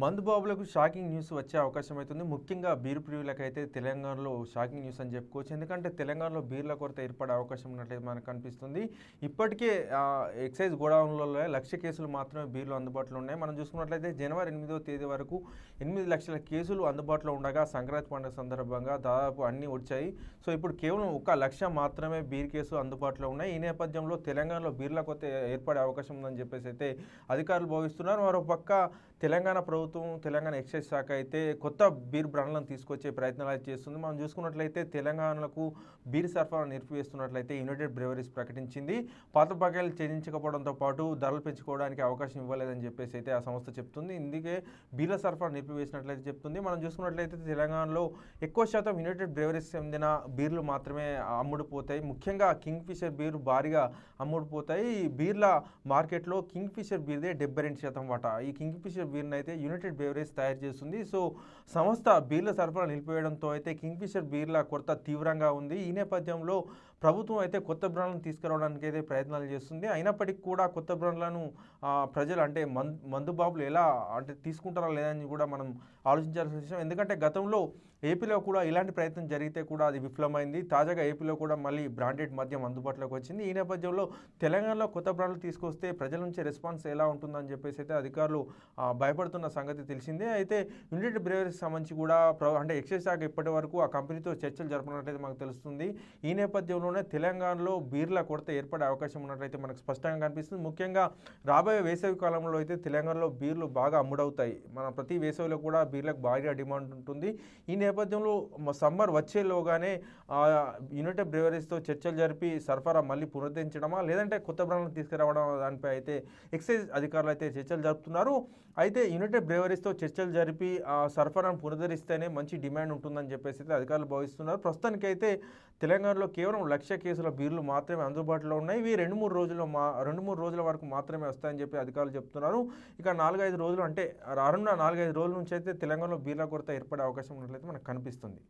మందుబాబులకు shocking news వచ్చే అవకాశం అవుతుంది. ముఖ్యంగా బీర్ ప్రియులకైతే తెలంగాణలో షాకింగ్ న్యూస్ అని చెప్పుకోవచ్చు. ఎందుకంటే తెలంగాణలో బీర్ల కొరత ఏర్పడే అవకాశం ఉన్నట్లయితే మనకు కనిపిస్తుంది ఇప్పటికే ఎక్సైజ్ గోడౌన్లలో లక్ష కేసులు మాత్రమే బీర్లు అందుబాటులో ఉన్నాయి. మనం చూసుకున్నట్లయితే జనవరి ఎనిమిదో తేదీ వరకు ఎనిమిది లక్షల కేసులు అందుబాటులో ఉండగా సంక్రాంతి పండుగ సందర్భంగా దాదాపు అన్నీ వచ్చాయి. సో ఇప్పుడు కేవలం ఒక లక్ష మాత్రమే బీర్ కేసులు అందుబాటులో ఉన్నాయి. ఈ నేపథ్యంలో తెలంగాణలో బీర్ల కొరత ఏర్పడే అవకాశం ఉందని చెప్పేసి అయితే అధికారులు భావిస్తున్నారు. మరో పక్క తెలంగాణ ప్రభుత్వం తెలంగాణ ఎక్సైజ్ శాఖ అయితే కొత్త బీర్ బ్రాండ్లను తీసుకొచ్చే ప్రయత్నాలు అయితే చేస్తుంది. మనం చూసుకున్నట్లయితే తెలంగాణకు బీర్ సరఫరా నిలిపివేస్తున్నట్లయితే యునైటెడ్ బ్రెవరీస్ ప్రకటించింది. పాత బకాయిలు చెల్లించకపోవడంతో పాటు ధరలు పెంచుకోవడానికి అవకాశం ఇవ్వలేదని చెప్పేసి అయితే ఆ సంస్థ చెప్తుంది. ఇందుకే బీర్ల సరఫరా నిలిపివేసినట్లయితే చెప్తుంది. మనం చూసుకున్నట్లయితే తెలంగాణలో ఎక్కువ శాతం యునైటెడ్ బ్రెవరీస్ చెందిన బీర్లు మాత్రమే అమ్ముడుపోతాయి. ముఖ్యంగా కింగ్ ఫిషర్ బీర్ భారీగా అమ్ముడుపోతాయి. ఈ బీర్ల మార్కెట్లో కింగ్ ఫిషర్ బీర్దే డెబ్బై రెండు శాతం వాటా. ఈ కింగ్ ఫిషర్ బీర్ని అయితే యునైటెడ్ బెవరేజ్ తయారు చేస్తుంది. సో సంస్థ బీర్ల సరఫరా నిలిపివేయడంతో అయితే కింగ్ఫిషర్ బీర్ల కొరత తీవ్రంగా ఉంది. ఈ నేపథ్యంలో ప్రభుత్వం అయితే కొత్త బ్రాండ్లను తీసుకురావడానికి అయితే ప్రయత్నాలు చేస్తుంది. అయినప్పటికీ కూడా కొత్త బ్రాండ్లను ప్రజలు అంటే మందు మందుబాబులు ఎలా అంటే తీసుకుంటారా లేదని కూడా మనం ఆలోచించాల్సిన విషయం. ఎందుకంటే గతంలో ఏపీలో కూడా ఇలాంటి ప్రయత్నం జరిగితే కూడా అది విఫలమైంది. తాజాగా ఏపీలో కూడా మళ్ళీ బ్రాండెడ్ మద్యం అందుబాటులోకి వచ్చింది. ఈ నేపథ్యంలో తెలంగాణలో కొత్త బ్రాండ్లు తీసుకొస్తే ప్రజల నుంచి రెస్పాన్స్ ఎలా ఉంటుందని చెప్పేసి అయితే అధికారులు భయపడుతున్న సంగతి తెలిసిందే. అయితే యునైటెడ్ బ్రేవరీకి సంబంధించి కూడా అంటే ఎక్సైజ్ శాఖ ఇప్పటి వరకు ఆ కంపెనీతో చర్చలు జరపనట్లయితే మనకు తెలుస్తుంది. ఈ నేపథ్యంలోనే తెలంగాణలో బీర్ల కొరత ఏర్పడే అవకాశం ఉన్నట్లయితే మనకు స్పష్టంగా కనిపిస్తుంది. ముఖ్యంగా రాబోయే వేసవి కాలంలో అయితే తెలంగాణలో బీర్లు బాగా అమ్ముడవుతాయి. మన ప్రతి వేసవిలో కూడా బీర్లకు భారీగా డిమాండ్ ఉంటుంది. ఈ నేపథ్యంలో సమ్మర్ వచ్చేలోగానే యునైటెడ్ బ్రేవరీస్తో చర్చలు జరిపి సరఫరా మళ్ళీ పునరుద్ధరించడమా లేదంటే కొత్త బ్రాండ్లు తీసుకురావడం దానిపై అయితే ఎక్సైజ్ అధికారులు అయితే చర్చలు జరుపుతున్నారు. అయితే యునైటెడ్ బ్రివరీస్తో చర్చలు జరిపి ఆ సరఫరాను పునరుద్ధరిస్తేనే మంచి డిమాండ్ ఉంటుందని చెప్పేసి అయితే అధికారులు భావిస్తున్నారు. ప్రస్తుతానికైతే తెలంగాణలో కేవలం లక్ష కేసుల బీర్లు మాత్రమే అందుబాటులో ఉన్నాయి. ఇవి రెండు మూడు రోజుల్లో మా రెండు మూడు రోజుల వరకు మాత్రమే వస్తాయని చెప్పి అధికారులు చెప్తున్నారు. ఇక నాలుగైదు రోజులు అంటే రానున్న నాలుగైదు రోజుల నుంచి అయితే తెలంగాణలో బీర్ల కొరత ఏర్పడే అవకాశం ఉన్నట్లయితే మనకు కనిపిస్తుంది.